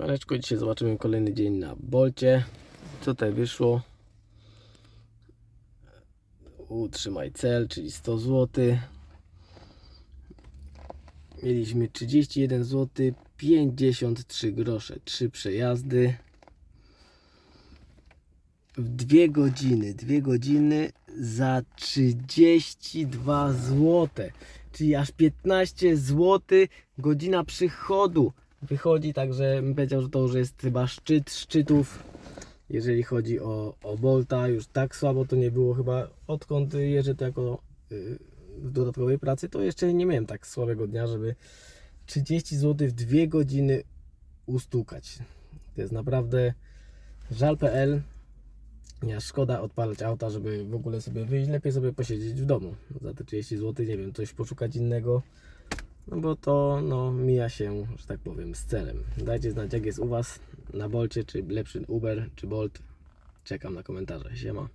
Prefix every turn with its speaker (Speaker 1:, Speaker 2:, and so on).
Speaker 1: Maneczko, dzisiaj zobaczymy kolejny dzień na Bolcie. Co tutaj wyszło? Utrzymaj cel, czyli 100 zł. Mieliśmy 31 zł, 53 grosze, 3 przejazdy. W dwie godziny, dwie godziny za 32 zł, czyli aż 15 zł godzina przychodu wychodzi, także bym powiedział, że to już jest chyba szczyt szczytów, jeżeli chodzi o, o Bolta. Już tak słabo to nie było chyba, odkąd jeżdżę to jako y, dodatkowej pracy, to jeszcze nie miałem tak słabego dnia, żeby 30 zł w dwie godziny ustukać. To jest naprawdę żal.pl. Ja szkoda odpalać auta, żeby w ogóle sobie wyjść, lepiej sobie posiedzieć w domu za te 30 zł, nie wiem, coś poszukać innego. No bo to no, mija się, że tak powiem, z celem. Dajcie znać, jak jest u Was na Bolcie, czy lepszy Uber, czy Bolt. Czekam na komentarze. Siema.